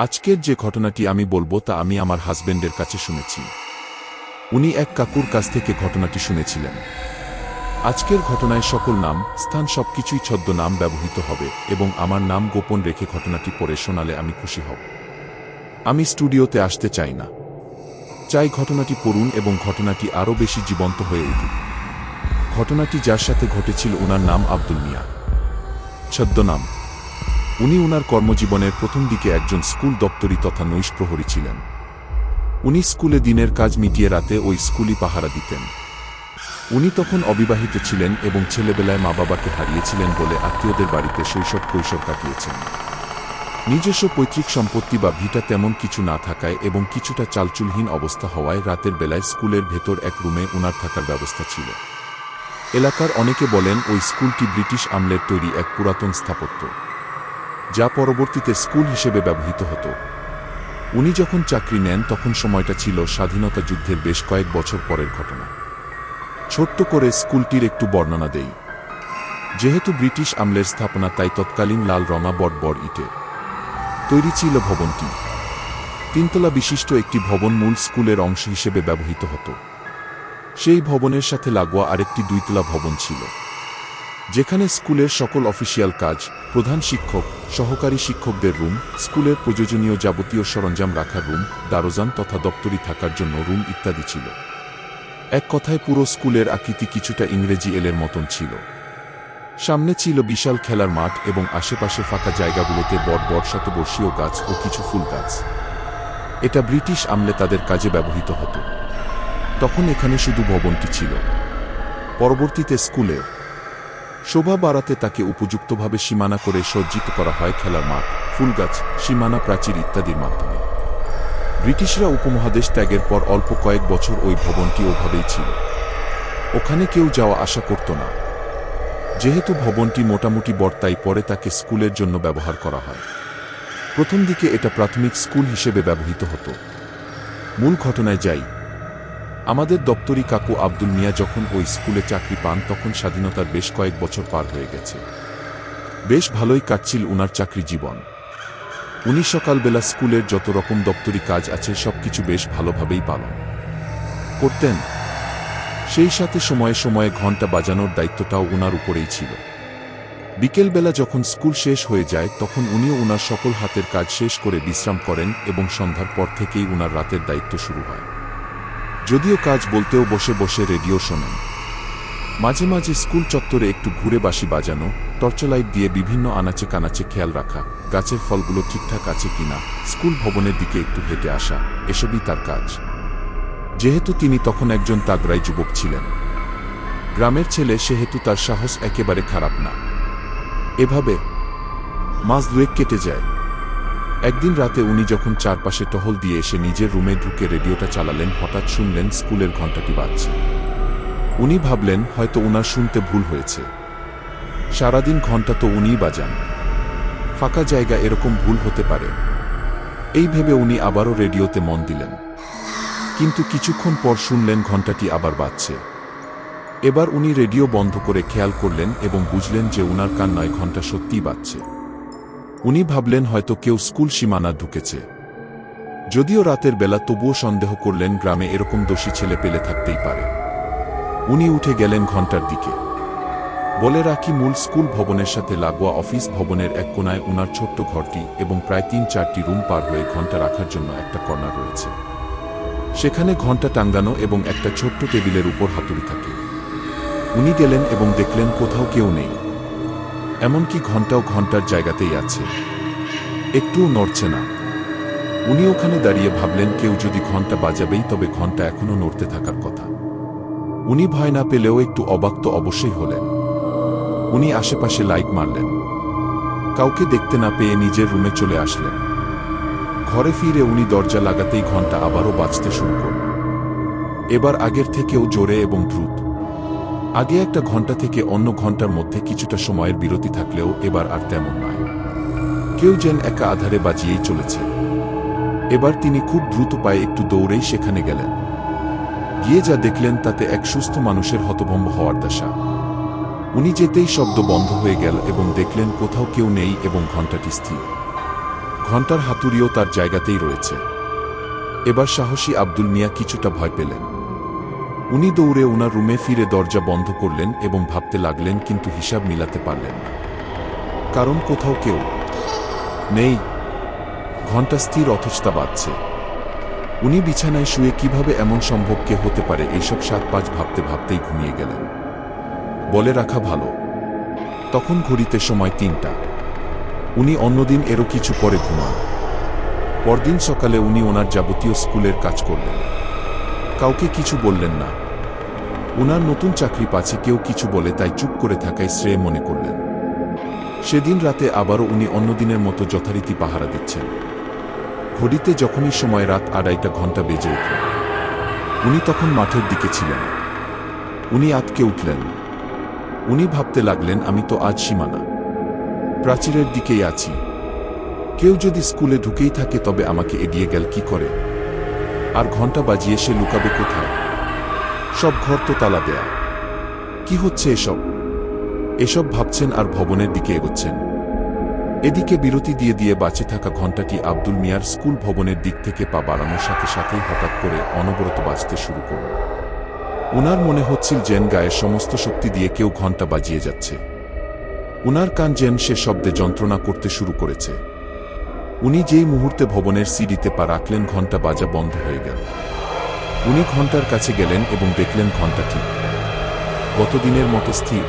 আজকের যে ঘটনাটি আমি বলব তা আমি আমার হাজবেন্ডের কাছে শুনেছি। উনি এক কাকুর কাছ থেকে ঘটনাটি শুনেছিলেন। আজকের ঘটনায় সকল নাম, স্থান সবকিছুই ছদ্মনাম ব্যবহৃত হবে এবং আমার নাম গোপন রেখে ঘটনাটি পড়ে শোনালে আমি খুশি হব। আমি স্টুডিওতে আসতে চাই না। চাই ঘটনাটি পড়ুন এবং ঘটনাটি আরও বেশি জীবন্ত হয়ে উঠুক। ঘটনাটি যার সাথে ঘটেছিল ওনার নাম আব্দুল মিয়া। ছদ্মনাম। উনি উনার কর্মজীবনের প্রথম দিকে একজন স্কুল দপ্তরি তথা নৈশ প্রহরী ছিলেন। উনি স্কুলে দিনের কাজ মিটিয়ে রাতে ওই স্কুলই পাহারা দিতেন। উনি তখন অবিবাহিত ছিলেন এবং ছেলেবেলায় মা বাবাকে হারিয়েছিলেন বলে আত্মীয়দের বাড়িতে শৈশব কৈশোর কাটিয়েছেন। নিজস্ব পৈতৃক সম্পত্তি বা ভিটা তেমন কিছু না থাকায় এবং কিছুটা চালচুলহীন অবস্থা হওয়ায় রাতের বেলায় স্কুলের ভেতর এক রুমে উনার থাকার ব্যবস্থা ছিল। এলাকার অনেকে বলেন ওই স্কুলটি ব্রিটিশ আমলের তৈরি এক পুরাতন স্থাপত্য। যা পরবর্তীতে স্কুল হিসেবে ব্যবহৃত হতো। উনি যখন চাকরি নেন, তখন সময়টা ছিল স্বাধীনতা যুদ্ধের বেশ কয়েক বছর পরের ঘটনা। ছোট্ট করে স্কুলটির একটু বর্ণনা দেই। যেহেতু ব্রিটিশ আমলের স্থাপনা, তাই তৎকালীন লাল রঙা বড় ইটের। তৈরি ছিল ভবনটি। তিনতলা বিশিষ্ট একটি ভবন মূল স্কুলের অংশ হিসেবে ব্যবহৃত হতো। সেই ভবনের সাথে লাগোয়া আরেকটি দুইতলা ভবন ছিল। যেখানে স্কুলের সকল অফিসিয়াল কাজ, প্রধান শিক্ষক, সহকারী শিক্ষকদের রুম, স্কুলের প্রয়োজনীয় যাবতীয় সরঞ্জাম রাখার রুম, দারোজান তথা দপ্তরি থাকার জন্য রুম ইত্যাদি ছিল। এক কথায় পুরো স্কুলের আকৃতি কিছুটা ইংরেজি এলের মতন ছিল। সামনে ছিল বিশাল খেলার মাঠ এবং আশেপাশে ফাঁকা জায়গাগুলোতে বট বড় শতবর্ষীয় গাছ ও কিছু ফুল গাছ। এটা ব্রিটিশ আমলে তাদের কাজে ব্যবহৃত হতো। তখন এখানে শুধু ভবনটি ছিল। পরবর্তীতে স্কুলের শোভা বাড়াতে তাকে উপযুক্তভাবে সীমানা করে সজ্জিত করা হয় খেলার মাঠ, ফুলগাছ, সীমানা প্রাচীর ইত্যাদির মাধ্যমে। ব্রিটিশরা উপমহাদেশ ত্যাগের পর অল্প কয়েক বছর ওই ভবনটি ওভাবেই ছিল। ওখানে কেউ যাওয়া আশা করত না। যেহেতু ভবনটি মোটামুটি বড় তাই পরে তাকে স্কুলের জন্য ব্যবহার করা হয়। প্রথম দিকে এটা প্রাথমিক স্কুল হিসেবে ব্যবহৃত হতো। মূল ঘটনায় যাই আমাদের দপ্তরি কাকু আব্দুল মিয়া যখন ওই স্কুলে চাকরি পান, তখন স্বাধীনতার বেশ কয়েক বছর পার হয়ে গেছে। বেশ ভালোই কাটছিল উনার চাকরি জীবন। উনি সকালবেলা স্কুলের যত রকম দপ্তরি কাজ আছে, সবকিছু বেশ ভালোভাবেই পালন করতেন। সেই সাথে সময়ে সময়ে ঘণ্টা বাজানোর দায়িত্বটাও উনার উপরেই ছিল। বিকেলবেলা যখন স্কুল শেষ হয়ে যায়, তখন উনিও উনার সকল হাতের কাজ শেষ করে বিশ্রাম করেন এবং সন্ধ্যার পর থেকেই উনার রাতের দায়িত্ব শুরু হয়। যদিও কাজ বলতেও বসে বসে রেডিও শোনেন। মাঝে মাঝে স্কুল চত্বরে একটু ঘুরে বাসি বাজানো টর্চলাইট দিয়ে বিভিন্ন আনাচে কানাচে খেয়াল রাখা, গাছের ফলগুলো ঠিকঠাক আছে কিনা, স্কুল ভবনের দিকে একটু হেঁটে আসা, এসবই তার কাজ। যেহেতু তিনি তখন একজন তাগরাই যুবক ছিলেন। গ্রামের ছেলে সেহেতু তার সাহস একেবারে খারাপ না। এভাবে মাস দুয়েক কেটে যায়। একদিন রাতে উনি যখন চারপাশে টহল দিয়ে এসে নিজের রুমে ঢুকে রেডিওটা চালালেন, হঠাৎ শুনলেন স্কুলের ঘণ্টাটি বাজছে। উনি ভাবলেন, হয়তো উনার শুনতে ভুল হয়েছে। সারাদিন ঘণ্টা তো উনিই বাজান। ফাঁকা জায়গা এরকম ভুল হতে পারে। এই ভেবে উনি আবারও রেডিওতে মন দিলেন। কিন্তু কিছুক্ষণ পর শুনলেন ঘণ্টাটি আবার বাজছে। এবার উনি রেডিও বন্ধ করে খেয়াল করলেন এবং বুঝলেন যে উনার কান্নায় ঘণ্টা সত্যিই বাজছে। উনি ভাবলেন হয়তো কেউ স্কুল সীমানা ঢুকেছে। যদিও রাতের বেলা তবুও সন্দেহ করলেন গ্রামে এরকম দোষী ছেলে পেলে থাকতেই পারে। উনি উঠে গেলেন ঘণ্টার দিকে। বলে রাখি মূল স্কুল ভবনের সাথে লাগোয়া অফিস ভবনের এক কোনায় উনার ছোট্ট ঘরটি এবং প্রায় তিন চারটি রুম পার হয়ে ঘণ্টা রাখার জন্য একটা কর্নার রয়েছে। সেখানে ঘণ্টা টাঙ্গানো এবং একটা ছোট্ট টেবিলের উপর হাতুড়ি থাকে। উনি গেলেন এবং দেখলেন কোথাও কেউ নেই। এমনকি ঘন্টাও ঘণ্টার জায়গাতেই আছে। একটুও নড়ছে না। উনি ওখানে দাঁড়িয়ে ভাবলেন, কেউ যদি ঘণ্টা বাজাবেই, তবে ঘণ্টা এখনও নড়তে থাকার কথা। উনি ভয় না পেলেও একটু অবাক তো অবশ্যই হলেন। উনি আশেপাশে লাইট মারলেন। কাউকে দেখতে না পেয়ে নিজের রুমে চলে আসলেন। ঘরে ফিরে উনি দরজা লাগাতেই ঘণ্টা আবারও বাজতে শুরু করল। এবার আগের থেকেও জোরে এবং দ্রুত। আগে একটা ঘণ্টা থেকে অন্য ঘণ্টার মধ্যে কিছুটা সময়ের বিরতি থাকলেও এবার আর তেমন নয়। কেউ যেন একা আধারে বাজিয়েই চলেছে। এবার তিনি খুব দ্রুত পায়ে একটু দৌড়েই সেখানে গেলেন। গিয়ে যা দেখলেন তাতে এক সুস্থ মানুষের হতভম্ব হওয়ার দশা। উনি যেতেই শব্দ বন্ধ হয়ে গেল এবং দেখলেন কোথাও কেউ নেই এবং ঘন্টাটি স্থির। ঘণ্টার হাতুড়িও তার জায়গাতেই রয়েছে। এবার সাহসী আব্দুল মিয়া কিছুটা ভয় পেলেন। উনি দৌড়ে ওনার রুমে ফিরে দরজা বন্ধ করলেন এবং ভাবতে লাগলেন কিন্তু হিসাব মিলাতে পারলেন না। কারণ কোথাও কেউ নেই। ঘণ্টা স্থির অথচতা বাজছে। উনি বিছানায় শুয়ে কীভাবে এমন সম্ভব কে হতে পারে এইসব সাত পাঁচ ভাবতে ভাবতেই ঘুমিয়ে গেলেন। বলে রাখা ভালো। তখন ঘড়িতে সময় তিনটা। উনি অন্যদিন এরও কিছু পরে ঘুমান। পরদিন সকালে উনি ওনার যাবতীয় স্কুলের কাজ করলেন। কাউকে কিছু বললেন না। ওনার নতুন চাকরি পাচ্ছে কেউ কিছু বলে তাই চুপ করে থাকায় শ্রেয় মনে করলেন। সেদিন রাতে আবারও উনি অন্যদিনের মতো যথারীতি পাহারা দিচ্ছেন। ঘড়িতে যখনই সময় রাত আড়াইটা ঘণ্টা বেজে উঠল উনি তখন মাঠের দিকে ছিলেন। উনি আতকে উঠলেন। উনি ভাবতে লাগলেন, আমি তো আজ সীমানা। প্রাচীরের দিকেই আছি। কেউ যদি স্কুলে ঢুকেই থাকে তবে আমাকে এগিয়ে গেল কি করে? আর ঘণ্টা বাজিয়ে সে লুকাবে কোথায়? সব ঘর তো তালা দেয়া। কি হচ্ছে এসব? এসব ভাবছেন আর ভবনের দিকে এগোচ্ছেন। এদিকে বিরতি দিয়ে দিয়ে বাঁচে থাকা ঘণ্টাটি আব্দুল মিয়ার স্কুল ভবনের দিক থেকে পা বাড়ানোর সাথে সাথেই হঠাৎ করে অনবরত বাজতে শুরু করল। উনার মনে হচ্ছিল যেন গায়ের সমস্ত শক্তি দিয়ে কেউ ঘণ্টা বাজিয়ে যাচ্ছে। উনার কান যেন সে শব্দে যন্ত্রণা করতে শুরু করেছে। উনি যেই মুহূর্তে ভবনের সিডিতে পা রাখলেন, ঘণ্টা বাজা বন্ধ হয়ে গেল। উনি ঘণ্টার কাছে গেলেন এবং দেখলেন ঘণ্টা ঠিক গতদিনের মতো স্থির।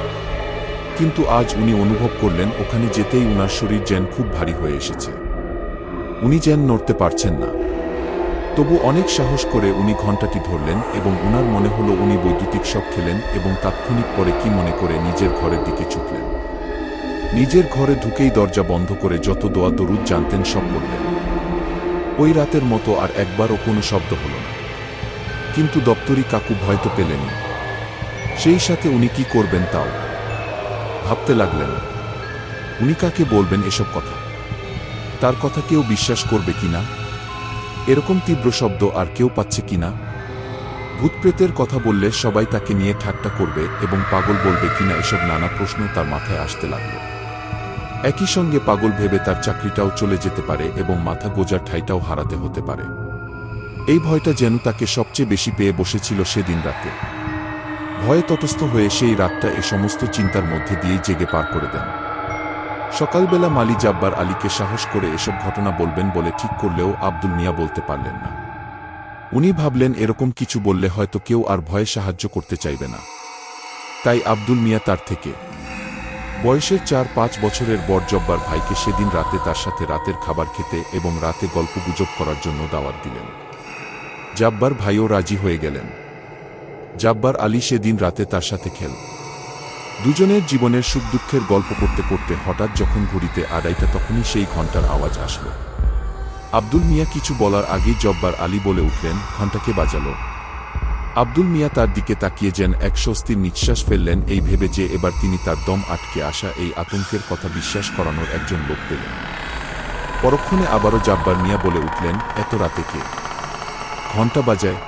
কিন্তু আজ উনি অনুভব করলেন, ওখানে যেতেই উনার শরীর যেন খুব ভারী হয়ে এসেছে। উনি যেন নড়তে পারছেন না। তবু অনেক সাহস করে উনি ঘণ্টাটি ধরলেন এবং উনার মনে হলো উনি বৈদ্যুতিক শখ খেলেন এবং তাৎক্ষণিক পরে কি মনে করে নিজের ঘরের দিকে ছুটলেন নিজের ঘরে ঢুকেই দরজা বন্ধ করে যত দোয়া দরুদ জানতেন সব বললেন ওই রাতের মতো আর একবারও কোনো শব্দ হল না। কিন্তু দপ্তরি কাকু ভয় তো পেলেনি সেই সাথে উনি কি করবেন তাও? ভাবতে লাগলেন। উনি কাকে বলবেন এসব কথা? তার কথা কেউ বিশ্বাস করবে কিনা এরকম তীব্র শব্দ আর কেউ পাচ্ছে কি কিনা ভূতপ্রেতের কথা বললে সবাই তাকে নিয়ে ঠাট্টা করবে এবং পাগল বলবে কিনা এসব নানা প্রশ্ন তার মাথায় আসতে লাগল। একই সঙ্গে পাগল ভেবে তার চাকরিটাও চলে যেতে পারে এবং মাথা গোজার ঠাইটাও হারাতে হতে পারে। এই ভয়টা যেন তাকে সবচেয়ে বেশি পেয়ে বসেছিল সেদিন রাতে। ভয়ে তটস্থ হয়ে সেই রাতটা এ সমস্ত চিন্তার মধ্যে দিয়েই জেগে পার করে দেন। সকালবেলা মালি জাব্বার আলীকে সাহস করে এসব ঘটনা বলবেন বলে ঠিক করলেও আব্দুল মিয়া বলতে পারলেন না। উনি ভাবলেন এরকম কিছু বললে হয়তো কেউ আর ভয়ে সাহায্য করতে চাইবে না। তাই আব্দুল মিয়া তার থেকে বয়সের চার পাঁচ বছরের বর জব্বার ভাইকে সেদিন রাতে তার সাথে রাতের খাবার খেতে এবং রাতে গল্পগুজব করার জন্য দাওয়াত দিলেন। জাব্বার ভাইও রাজি হয়ে গেলেন। জাব্বার আলী সেদিন রাতে তার সাথে খেল। দুজনের জীবনের সুখ দুঃখের গল্প করতে করতে হঠাৎ যখন ঘড়িতে আড়াইটা তখনই সেই ঘণ্টার আওয়াজ আসলো। আব্দুল মিয়া কিছু বলার আগেই জব্বার আলী বলে উঠলেন ঘণ্টাকে বাজালো? আব্দুল মিয়া তার দিকে তাকিয়ে যেন এক স্বস্তির নিঃশ্বাস ফেললেন, এই ভেবে যে এবার তিনি তার দম আটকে আসা এই আতঙ্কের কথা বিশ্বাস করানোর একজন লোক পেলেন। পরক্ষণে আবারও জাব্বার মিয়া বলে উঠলেন, এত রাতে কে? ঘণ্টা বাজায়।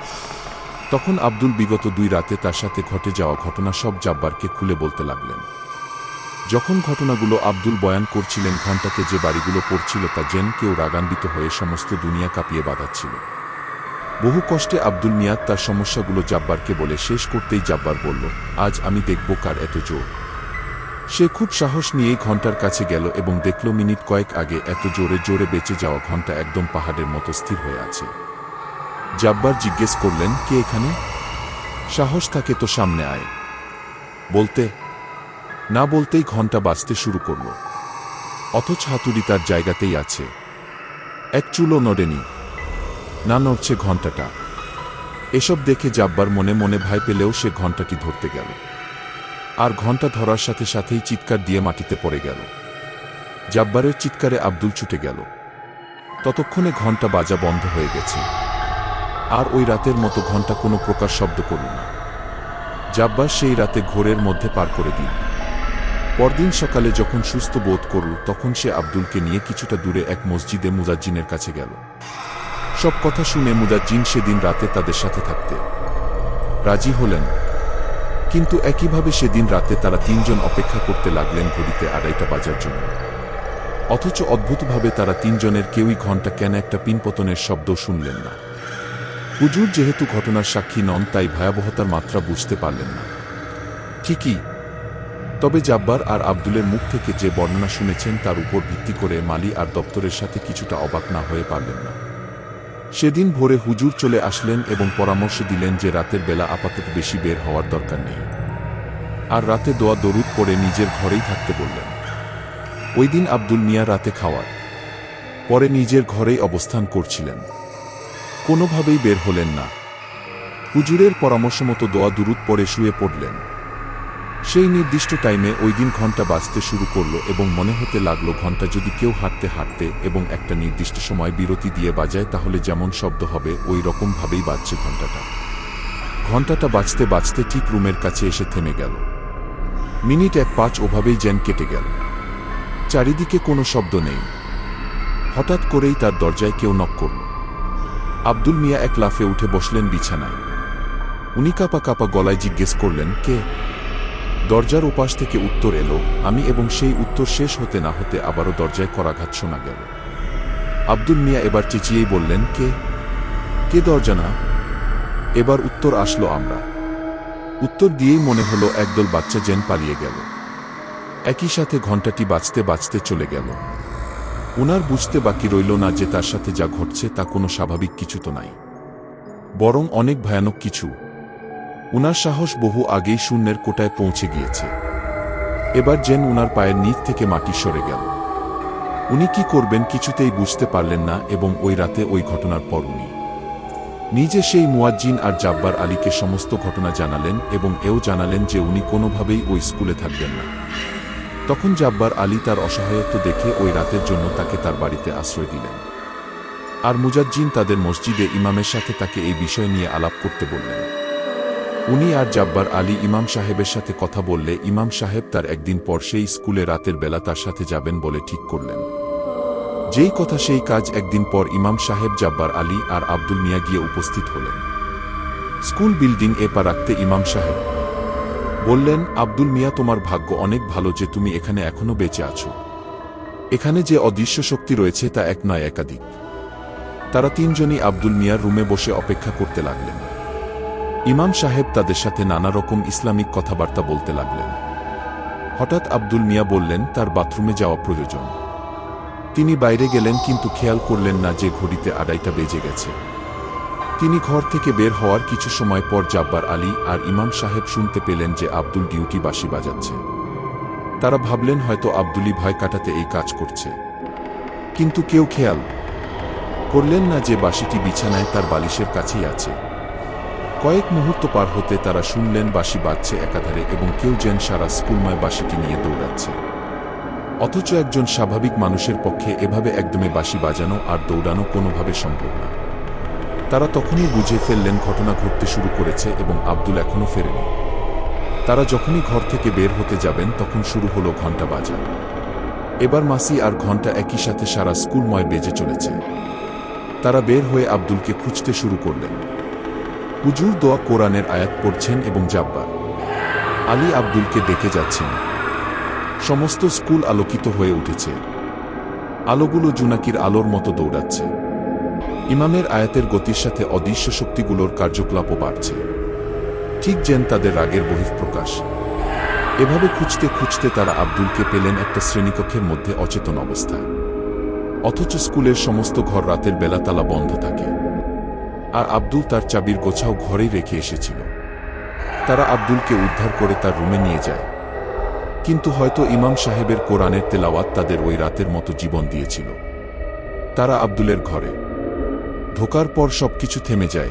তখন আব্দুল বিগত দুই রাতে তার সাথে ঘটে যাওয়া ঘটনা সব জাব্বারকে খুলে বলতে লাগলেন। যখন ঘটনাগুলো আব্দুল বয়ান করছিলেন, ঘণ্টাকে যে বাড়িগুলো পড়ছিল তা যেন কেউ রাগান্বিত হয়ে সমস্ত দুনিয়া কাঁপিয়ে বাঁধাচ্ছিল। বহু কষ্টে আব্দুল মিয়াদ তার সমস্যাগুলো জাব্বারকে বলে শেষ করতেই জাব্বার বলল, আজ আমি দেখব কার এত জোর। সে খুব সাহস নিয়েই ঘণ্টার কাছে গেল এবং দেখল মিনিট কয়েক আগে এত জোরে জোরে বেঁচে যাওয়া ঘণ্টা একদম পাহাড়ের মতো স্থির হয়ে আছে। জাব্বার জিজ্ঞেস করলেন, কে এখানে? সাহস থাকে তো সামনে আয়। বলতে, না বলতেই ঘণ্টা বাজতে শুরু করল। অথচ হাতুড়ি তার জায়গাতেই আছে। এক চুলো নড়েনি। না নড়ছে ঘণ্টাটা। এসব দেখে জাব্বার মনে মনে ভাই পেলেও সে ঘণ্টাটি ধরতে গেল। আর ঘণ্টা ধরার সাথে সাথেই চিৎকার দিয়ে মাটিতে পড়ে গেল। জাব্বারের চিৎকারে আব্দুল ছুটে গেল। ততক্ষণে ঘণ্টা বাজা বন্ধ হয়ে গেছে। আর ওই রাতের মতো ঘণ্টা কোনো প্রকার শব্দ করল না। জাব্বার সেই রাতে ঘোরের মধ্যে পার করে দিল। পরদিন সকালে যখন সুস্থ বোধ করল, তখন সে আব্দুলকে নিয়ে কিছুটা দূরে এক মসজিদে মুজাজ্জিনের কাছে গেল। সব কথা শুনে মুজাজ্জিন সেদিন রাতে তাদের সাথে থাকতে রাজি হলেন। কিন্তু একইভাবে সেদিন রাতে তারা তিনজন অপেক্ষা করতে লাগলেন ঘড়িতে আড়াইটা বাজার জন্য। অথচ অদ্ভুতভাবে তারা তিনজনের কেউই ঘণ্টা কেন একটা পিনপতনের শব্দ শুনলেন না। হুজুর যেহেতু ঘটনার সাক্ষী নন, তাই ভয়াবহতার মাত্রা বুঝতে পারলেন না। ঠিকই, তবে জাব্বার আর আব্দুলের মুখ থেকে যে বর্ণনা শুনেছেন, তার উপর ভিত্তি করে মালি আর দপ্তরের সাথে কিছুটা অবাক না হয়ে পারলেন না। সেদিন ভোরে হুজুর চলে আসলেন এবং পরামর্শ দিলেন যে রাতের বেলা আপাতত বেশি বের হওয়ার দরকার নেই। আর রাতে দোয়া দরুদ পরে নিজের ঘরেই থাকতে বললেন। ওই দিন আব্দুল মিয়া রাতে খাওয়ার। পরে নিজের ঘরেই অবস্থান করছিলেন। কোনোভাবেই বের হলেন না। হুজুরের পরামর্শ মতো দোয়া দুরুদ পরে শুয়ে পড়লেন। সেই নির্দিষ্ট টাইমে ওই দিন ঘণ্টা বাজতে শুরু করল এবং মনে হতে লাগল ঘণ্টা যদি কেউ হাঁটতে হাঁটতে এবং একটা নির্দিষ্ট সময় বিরতি দিয়ে বাজায়, তাহলে যেমন শব্দ হবে, ওই রকমভাবেই বাজছে ঘন্টাটা। ঘন্টাটা বাজতে বাজতে ঠিক রুমের কাছে এসে থেমে গেল। মিনিট এক পাঁচ ওভাবেই যেন কেটে গেল। চারিদিকে কোনো শব্দ নেই। হঠাৎ করেই তার দরজায় কেউ নক করল। আব্দুল মিয়া এক লাফে উঠে বসলেন বিছানায়। উনি কাপা কাপা গলায় জিজ্ঞেস করলেন, কে? দরজার ওপাশ থেকে উত্তর এলো, আমি এবং সেই উত্তর শেষ হতে না হতে আবারও দরজায় করাঘাত শোনা গেল। আব্দুল মিয়া এবার চেঁচিয়েই বললেন, কে? কে দরজা না? এবার উত্তর আসলো আমরা। উত্তর দিয়েই মনে হলো একদল বাচ্চা জেন পালিয়ে গেল। একই সাথে ঘণ্টাটি বাঁচতে বাঁচতে চলে গেল। উনার বুঝতে বাকি রইল না যে তার সাথে যা ঘটছে তা কোনো স্বাভাবিক কিছু তো নাই। বরং অনেক ভয়ানক কিছু। উনার সাহস বহু আগেই শূন্যের কোটায় পৌঁছে গিয়েছে। এবার যেন উনার পায়ের নিচ থেকে মাটি সরে গেল। উনি কি করবেন কিছুতেই বুঝতে পারলেন না এবং ওই রাতে ওই ঘটনার পর উনি। নিজে সেই মুয়াজ্জিন আর জাব্বার আলীকে সমস্ত ঘটনা জানালেন এবং এও জানালেন যে উনি কোনোভাবেই ওই স্কুলে থাকবেন না। তখন জাব্বার আলী তার অসহায়ত্ব দেখে ওই রাতের জন্য তাকে তার বাড়িতে আশ্রয় দিলেন। আর মুজাজ্জিন তাদের মসজিদে ইমামের সাথে তাকে এই বিষয় নিয়ে আলাপ করতে বললেন। উনি আর জাব্বার আলী ইমাম সাহেবের সাথে কথা বললে ইমাম সাহেব তার একদিন পর সেই স্কুলে রাতের বেলা তার সাথে যাবেন বলে ঠিক করলেন। যেই কথা সেই কাজ একদিন পর ইমাম সাহেব জাব্বার আলী আর আব্দুল মিয়া গিয়ে উপস্থিত হলেন। স্কুল বিল্ডিং এ পা রাখতে ইমাম সাহেব বললেন, আব্দুল মিয়া, তোমার ভাগ্য অনেক ভালো যে তুমি এখানে এখনও বেঁচে আছো। এখানে যে অদৃশ্য শক্তি রয়েছে তা এক নয় একাধিক। তারা তিনজনই আব্দুল মিয়ার রুমে বসে অপেক্ষা করতে লাগলেন। ইমাম সাহেব তাদের সাথে নানা রকম ইসলামিক কথাবার্তা বলতে লাগলেন। হঠাৎ আব্দুল মিয়া বললেন, তার বাথরুমে যাওয়া প্রয়োজন। তিনি বাইরে গেলেন, কিন্তু খেয়াল করলেন না যে ঘড়িতে আড়াইটা বেজে গেছে। তিনি ঘর থেকে বের হওয়ার কিছু সময় পর জাব্বার আলী আর ইমাম সাহেব শুনতে পেলেন যে আব্দুল ডিউটি বাঁশি বাজাচ্ছে। তারা ভাবলেন, হয়তো আব্দুলি ভয় কাটাতে এই কাজ করছে। কিন্তু কেউ খেয়াল করলেন না যে বাঁশিটি বিছানায় তার বালিশের কাছেই আছে। কয়েক মুহূর্ত পার হতে তারা শুনলেন বাঁশি বাজছে একাধারে এবং কেউ যেন সারা স্কুলময় বাঁশিটি নিয়ে দৌড়াচ্ছে। অথচ একজন স্বাভাবিক মানুষের পক্ষে এভাবে একদমে বাঁশি বাজানো আর দৌড়ানো কোনোভাবে সম্ভব না। তারা তখনই বুঝে ফেললেন ঘটনা ঘটতে শুরু করেছে এবং আব্দুল এখনও ফেরেনি। তারা যখনই ঘর থেকে বের হতে যাবেন তখন শুরু হলো ঘণ্টা বাজা। এবার মাসি আর ঘণ্টা একই সাথে সারা স্কুলময় বেজে চলেছে। তারা বের হয়ে আব্দুলকে খুঁজতে শুরু করলেন। হুজুর দোয়া কোরআনের আয়াত পড়ছেন এবং জাব্বার। আলী আব্দুলকে ডেকে যাচ্ছেন। সমস্ত স্কুল আলোকিত হয়ে উঠেছে। আলোগুলো জুনাকির আলোর মতো দৌড়াচ্ছে। ইমামের আয়াতের গতির সাথে অদৃশ্য শক্তিগুলোর কার্যকলাপও বাড়ছে। ঠিক যেন তাদের রাগের বহিঃপ্রকাশ। এভাবে খুঁজতে খুঁজতে তারা আব্দুলকে পেলেন একটা শ্রেণীকক্ষের মধ্যে অচেতন অবস্থায়। অথচ স্কুলের সমস্ত ঘর রাতের বেলা তালা বন্ধ থাকে। আর আব্দুল তার চাবির গোছাও ঘরেই রেখে এসেছিল। তারা আব্দুলকে উদ্ধার করে তার রুমে নিয়ে যায়। কিন্তু হয়তো ইমাম সাহেবের কোরআনের তেলাওয়াত তাদের ওই রাতের মতো জীবন দিয়েছিল। তারা আব্দুলের ঘরে। ঢোকার পর সবকিছু থেমে যায়।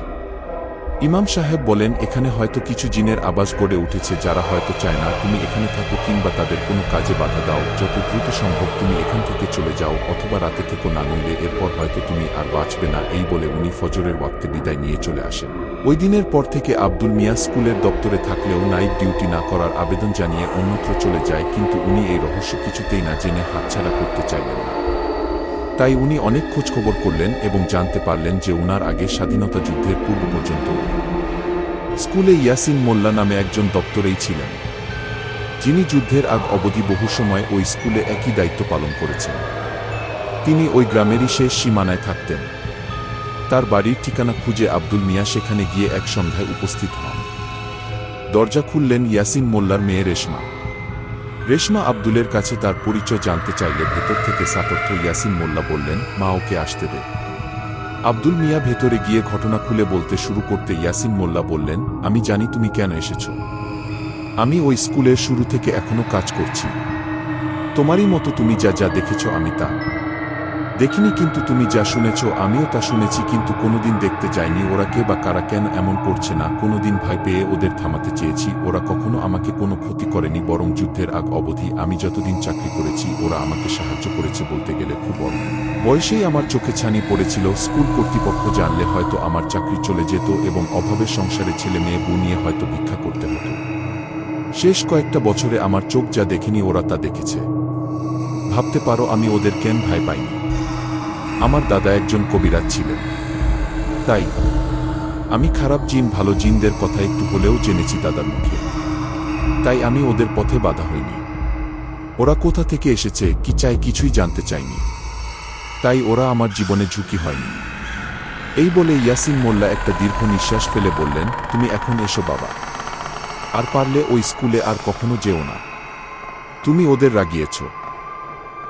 ইমাম সাহেব বলেন, এখানে হয়তো কিছু জিনের আবাস গড়ে উঠেছে যারা হয়তো চায় না, তুমি এখানে থাকো কিংবা তাদের কোনো কাজে বাধা দাও। যত দ্রুত সম্ভব তুমি এখান থেকে চলে যাও, অথবা রাতে থেকো না, নইলে এরপর হয়তো তুমি আর বাঁচবে না। এই বলে উনি ফজরের ওয়াক্তে বিদায় নিয়ে চলে আসেন। ওই দিনের পর থেকে আব্দুল মিয়া স্কুলের দপ্তরে থাকলেও নাইট ডিউটি না করার আবেদন জানিয়ে অন্যত্র চলে যায়, কিন্তু উনি এই রহস্য কিছুতেই না জেনে হাতছাড়া করতে চাইলেন না। তাই উনি অনেক খোঁজখবর করলেন এবং জানতে পারলেন যে উনার আগে স্বাধীনতা যুদ্ধের পূর্ব পর্যন্ত স্কুলে ইয়াসিন মোল্লা নামে একজন দপ্তরেই ছিলেন। যিনি যুদ্ধের আগ অবধি বহু সময় ওই স্কুলে একই দায়িত্ব পালন করেছেন। তিনি ওই গ্রামেরই শেষ সীমানায় থাকতেন। তার বাড়ির ঠিকানা খুঁজে আব্দুল মিয়া সেখানে গিয়ে এক সন্ধ্যায় উপস্থিত হন। দরজা খুললেন ইয়াসিন মোল্লার মেয়ে রেশমা। রেশমা আব্দুলের কাছে তার পরিচয় জানতে চাইলে ভেতর থেকে সাতর্থ ইয়াসিন মোল্লা বললেন, মা ওকে আসতে দে। আব্দুল মিয়া ভেতরে গিয়ে ঘটনা খুলে বলতে শুরু করতে ইয়াসিন মোল্লা বললেন, আমি জানি তুমি কেন এসেছ। আমি ওই স্কুলের শুরু থেকে এখনও কাজ করছি। তোমারই মতো তুমি যা যা দেখেছ আমি তা। দেখিনি কিন্তু তুমি যা শুনেছ, আমিও তা শুনেছি কিন্তু কোনোদিন দেখতে যাইনি ওরা কে বা কারা কেন এমন করছে না, কোনোদিন ভয় পেয়ে ওদের থামাতে চেয়েছি, ওরা কখনো আমাকে কোনো ক্ষতি করেনি বরং যুদ্ধের আগ অবধি আমি যতদিন চাকরি করেছি ওরা আমাকে সাহায্য করেছে বলতে গেলে খুব অল্প। বয়সেই আমার চোখে ছানি পড়েছিল, স্কুল কর্তৃপক্ষ জানলে হয়তো আমার চাকরি চলে যেত এবং অভাবের সংসারে ছেলে মেয়ে, বউ নিয়ে হয়তো ভিক্ষা করতে হতো। শেষ কয়েকটা বছরে আমার চোখ যা দেখেনি ওরা তা দেখেছে। ভাবতে পারো আমি ওদের কেন ভয় পাইনি। আমার দাদা একজন কবিরাজ ছিলেন। তাই আমি খারাপ জিন, ভালো জিনদের কথা একটু হলেও জেনেছি দাদার মুখে। তাই আমি ওদের পথে বাধা হইনি। ওরা কোথা থেকে এসেছে, কি চায় কিছুই জানতে চাইনি। তাই ওরা আমার জীবনে ঝুঁকি হয়নি। এই বলে ইয়াসিন মোল্লা একটা দীর্ঘ নিঃশ্বাস ফেলে বললেন, তুমি এখন এসো বাবা। আর পারলে ওই স্কুলে আর কখনো যেও না। তুমি ওদের রাগিয়েছ।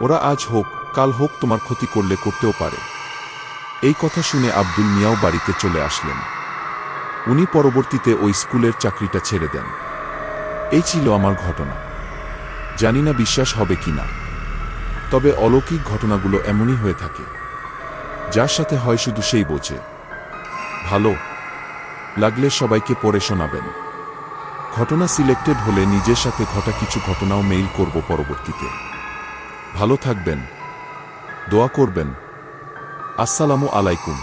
ওরা আজ হোক কাল হোক তোমার ক্ষতি করলে করতেও পারে। এই কথা শুনে আব্দুল মিয়াও বাড়িতে চলে আসলেন। উনি পরবর্তীতে ওই স্কুলের চাকরিটা ছেড়ে দেন। এই ছিল আমার ঘটনা। জানি না বিশ্বাস হবে কিনা তবে অলৌকিক ঘটনাগুলো এমনই হয়ে থাকে। যার সাথে হয় শুধু সেই বোঝে। ভালো লাগলে সবাইকে পড়ে শোনাবেন। ঘটনা সিলেক্টেড হলে নিজের সাথে ঘটা কিছু ঘটনাও মেইল করব পরবর্তীতে। ভালো থাকবেন। দোয়া করবেন। আসসালামু আলাইকুম।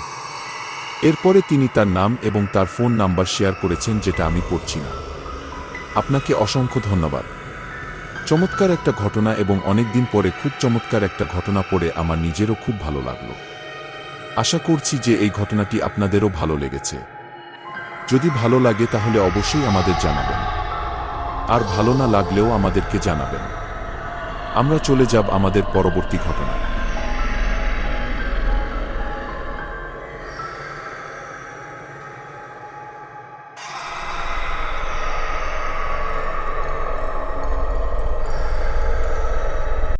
এরপরে তিনি তার নাম এবং তার ফোন নাম্বার শেয়ার করেছেন যেটা আমি পড়ছি না। আপনাকে অসংখ্য ধন্যবাদ। চমৎকার একটা ঘটনা এবং অনেকদিন পরে খুব চমৎকার একটা ঘটনা পড়ে আমার নিজেরও খুব ভালো লাগল। আশা করছি যে এই ঘটনাটি আপনাদেরও ভালো লেগেছে। যদি ভালো লাগে তাহলে অবশ্যই আমাদের জানাবেন। আর ভালো না লাগলেও আমাদেরকে জানাবেন। আমরা চলে যাব আমাদের পরবর্তী ঘটনায়।